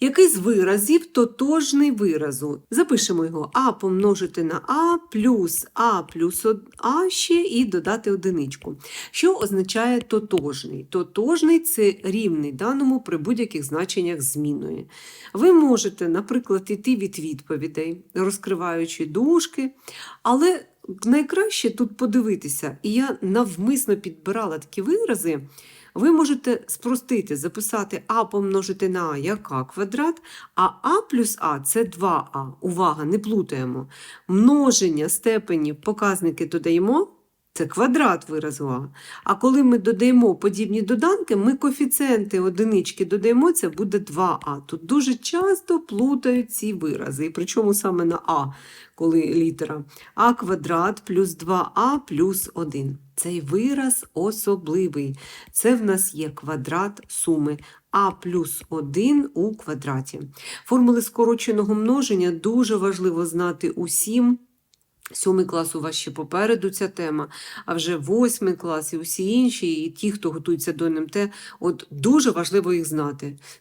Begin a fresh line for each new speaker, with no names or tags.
Який з виразів тотожний виразу? Запишемо його а помножити на а плюс а плюс а ще і додати одиничку. Що означає тотожний? Тотожний це рівний даному при будь-яких значеннях зміною. Ви можете, наприклад, іти від відповідей, розкриваючи дужки, але найкраще тут подивитися, і я навмисно підбирала такі вирази. Ви можете спростити, записати а помножити на а як а квадрат, а а плюс а це 2а. Увага, не плутаємо. Множення степенів показники додаємо. Це квадрат виразу А. А коли ми додаємо подібні доданки, ми коефіцієнти одинички додаємо, це буде 2а. Тут дуже часто плутають ці вирази. І причому саме на А, коли літера а квадрат плюс 2а плюс 1. Цей вираз особливий. Це в нас є квадрат суми а плюс 1 у квадраті. Формули скороченого множення дуже важливо знати усім. Сьомий клас у вас ще попереду ця тема, а вже восьмий клас і усі інші, і ті, хто готується до НМТ, от дуже важливо їх знати.